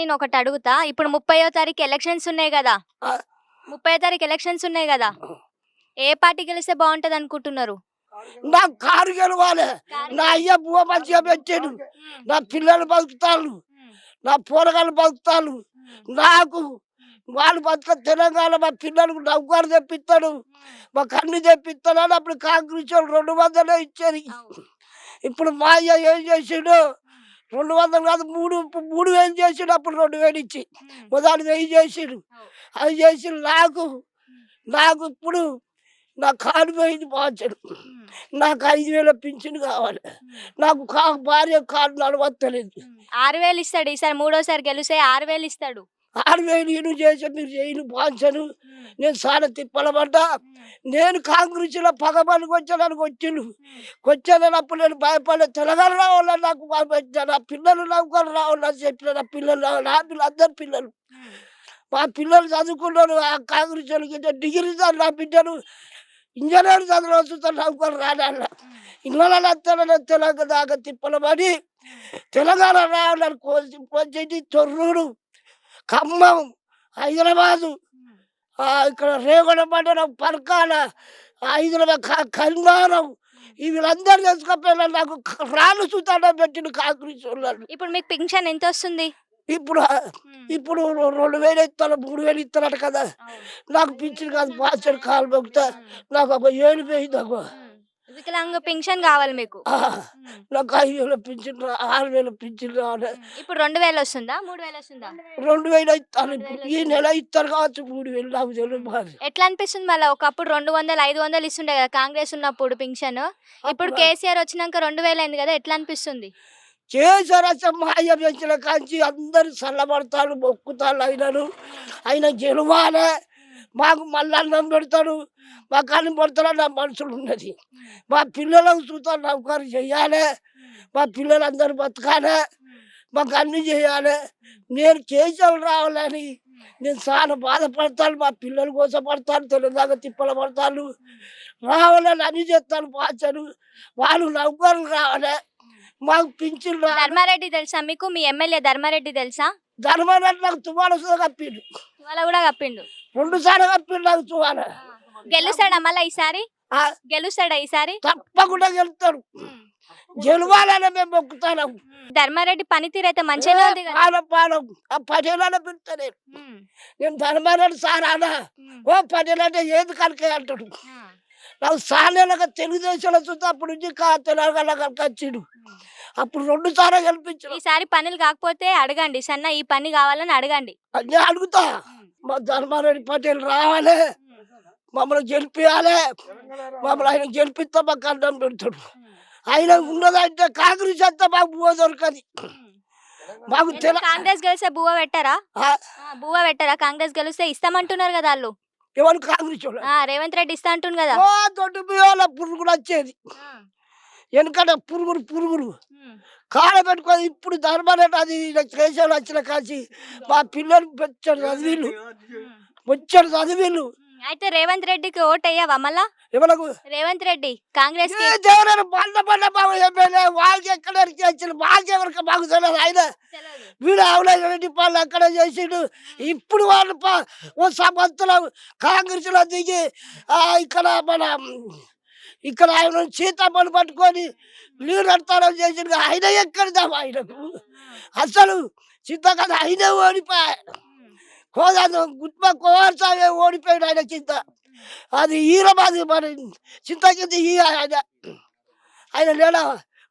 నేను ఒకటి అడుగుతా. ఇప్పుడు ముప్పయో తారీఖు ఎలక్షన్స్ ఉన్నాయి కదా. ముప్పయో తారీఖు ఎలక్షన్స్ ఉన్నాయి కదా. ఏ పార్టీ గెలిస్తే బాగుంటది అనుకుంటున్నారు? నా కారు గెలవాలి. నా అయ్య బువ్వ మంచిగా పెట్టాడు. నా పిల్లలు బతుకుతారు నా పోరగాళ్ళు బతుకుతారు నాకు వాళ్ళు బతుక తెలంగాణ మా పిల్లలకు నౌకరు తెప్పిస్తాడు. మా కన్ను తెప్పిస్తాడు అని అప్పుడు కాంగ్రెస్ వాళ్ళు రెండు వందలే ఇచ్చేది ఇప్పుడు మా అయ్య ఏం చేసాడు? రెండు వందలు కాదు మూడు మూడు వేలు చేసాడు అప్పుడు రెండు వేలు ఇచ్చి. మొదలు వెయ్యి చేసాడు. అది చేసి నాకు నాకు ఇప్పుడు నా కాలు పోయింది మార్చాడు నాకు ఐదు వేల పింఛన్ కావాలి. నాకు కా భార్య కాలు నడవత్తలేదు. ఆరు వేలు ఇస్తాడు ఈసారి మూడోసారి గెలిస్తే ఆరు వేలు ఇస్తాడు. ఆరు వేలు ఈయన చేసి మీరు చేయను బాన్సను నేను చాలా తిప్పలబడ్డా నేను కాంగ్రెస్లో పగబడికి వచ్చానని వచ్చిండు వచ్చానప్పుడు నేను భయపడే తెలంగాణ రావాలని నాకు భయపెట్టా నా పిల్లలు నౌకలు రావాలని చెప్పిన నా పిల్లలు రావాలి నా పిల్లలు అందరు పిల్లలు. మా పిల్లలు చదువుకున్నారు ఆ కాంగ్రెస్ వాళ్ళకి డిగ్రీ చదువు నా బిడ్డను ఇంజనీర్ చదువు వస్తుంటే నౌకలు రాడాల ఇళ్ళలో తెలంగాణ దాకా తిప్పలబడి తెలంగాణ రావాలని కోసి పోసేది తొర్రూరు ఖమ్మం హైదరాబాదు. ఆ, ఇక్కడ రేగొండ మండలం పరకాల హైదరాబాద్ కరీంనగరం వీళ్ళందరూ తెలుసుకోపోయినా నాకు రాళ్ళు చూతాడ పెట్టిన కాంగ్రెస్ వాళ్ళు ఇప్పుడు మీకు పింఛన్ ఎంత వస్తుంది ఇప్పుడు ఇప్పుడు రెండు వేలు ఇస్తారు మూడు వేలు ఇస్తారట కదా. నాకు పింఛన్ కాదు బాచర్ కాలు మొక్కుతా. నాకు ఒక ఏడు పోయింది ఒక వికలాంగ పింఛన్ కావాలి మీకు. నాకు ఐదు వేల పింఛన్ రా- ఆరు వేల పింఛన్ రావాలి ఇప్పుడు రెండు వేలు వస్తుందా? మూడు వేలు వస్తుందా? రెండు వేలు ఇస్తారు ఇప్పుడు ఈ నెల ఇస్తారు కావచ్చు మూడు వేలు నాకు తెలియదు మరి ఎట్లా అనిపిస్తుంది మళ్ళీ? ఒకప్పుడు రెండు వందలు ఐదు వందలు ఇస్తుండే కదా కాంగ్రెస్ ఉన్నప్పుడు పింఛన్ ఇప్పుడు కేసీఆర్ వచ్చినాక రెండు వేలు అయింది కదా ఎట్లా అనిపిస్తుంది? చేశారు మాయ పెంచిన కాంచి అందరు చల్లబడతారు మొక్కుతారు అయినను. ఆయన గెలవాలి. మాకు మళ్ళీ అన్నం పెడతాడు మాకు అన్నం పడతాడు నా మనసులు ఉన్నది. మా పిల్లలకు చూస్తాను నౌకరు చేయాలి. మా పిల్లలందరూ బతకాలి. మాకు అన్ని చేయాలి. నేను కేసులు రావాలని నేను చాలా బాధపడతాను మా పిల్లల కోసం పడతాను తెలంగాణ తిప్పలు పడతాను రావాలని అన్ని చేస్తాను పాచాను వాళ్ళు నౌకర్లు రావాలి. మాకు రావాలి ధర్మారెడ్డి తెలుసా మీకు? మీ ఎమ్మెల్యే ధర్మారెడ్డి తెలుసా? ధర్మారెడ్డి నాకు తువాల కప్పిండు. వాళ్ళ కూడా కప్పిండు. రెండు సార్లు కప్పిండు నాకు తువాల గెలుస్తాడా మళ్ళీ ఈసారి? ఆ, గెలుస్తాడా ఈసారి? తప్పకుండా గెలుతాడు గెలవాలని మేము మొక్కుతాను. ధర్మారెడ్డి పనితీరు అయితే మంచిగానే ఉంది పాలం ఆ పటేలని పిలుస్తాను నేను. ధర్మారెడ్డి సార్ అనా ఓ అంటే ఏది కనుక అంటాడు. నాకు సార్లు తెలుగుదేశంలో చూస్తే అప్పటి నుంచి తెలంగాణ వచ్చిండు. అప్పుడు రెండు సార్లు గెలిపించాడు ఈసారి పనులు కాకపోతే అడగండి. సన్న ఈ పని కావాలని అడగండి. అన్నీ అడుగుతా. మా ధర్మారెడ్డి పటేల్ రావాలి. మమ్మల్ని గెలిపించాలి మమ్మల్ని ఆయన గెలిపిస్తే మాకు అన్నం పెడతాడు. ఆయన ఉన్నదంటే కాంగ్రెస్ అంతా మాకు బువ్వ దొరకది. మాకు కాంగ్రెస్ గెలిస్తే బువ్వ పెట్టారా? బువ్వ పెట్టారా? కాంగ్రెస్ గెలిస్తే ఇస్తామంటున్నారు కదా వాళ్ళు. ఎవరు కాంగ్రెస్ వాళ్ళు? రేవంత్ రెడ్డి ఇస్తా అంటుంది కదా. ఓ దొడ్డు బియ్యాల పురుగులు వచ్చేది. వెనకట పురుగులు పురుగులు కాడ పెట్టుకొని ఇప్పుడు ధర్మారెడ్డి అది కేశాలు వచ్చిన కాసి మా పిల్లలు వచ్చాడు చదివిళ్ళు వచ్చాడు చదివిళ్ళు అయితే రేవంత్ రెడ్డికి ఓట్ అయ్యావా మళ్ళా? ఎవరకు రేవంత్ రెడ్డి కాంగ్రెస్ దేవుడు బండ బండ బాబు ఎమ్మెల్యే వాళ్ళకి ఎక్కడ వచ్చిన మాకు ఎవరికి మాకు తెలియదు ఆయన. వీడు ఆవులరెడ్డి పాలు అక్కడ చేసిండు? ఇప్పుడు వాళ్ళు ఓ సంవత్సరం కాంగ్రెస్లో దిగి ఇక్కడ మన ఇక్కడ ఆయన సీతాపని పట్టుకొని నీళ్ళు నడతారని చేసిండు. ఆయన ఎక్కడిదా ఆయనకు అసలు సీతాకాదు ఆయనే ఓడిపోయాడు కోదాను గుట్మ కోవాల్సాగే ఓడిపోయాడు ఆయన చింత అది ఈరబాది మరి చింత కింద ఈ ఆయన ఆయన లేడా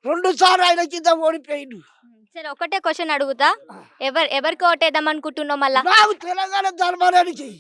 రెండు సార్లు ఆయన కింద ఓడిపోయిండు సరే ఒకటే క్వశ్చన్ అడుగుతా ఎవరు ఎవరికి ఓటేద్దాం అనుకుంటున్నావు మళ్ళా నాకు తెలంగాణ చెయ్యి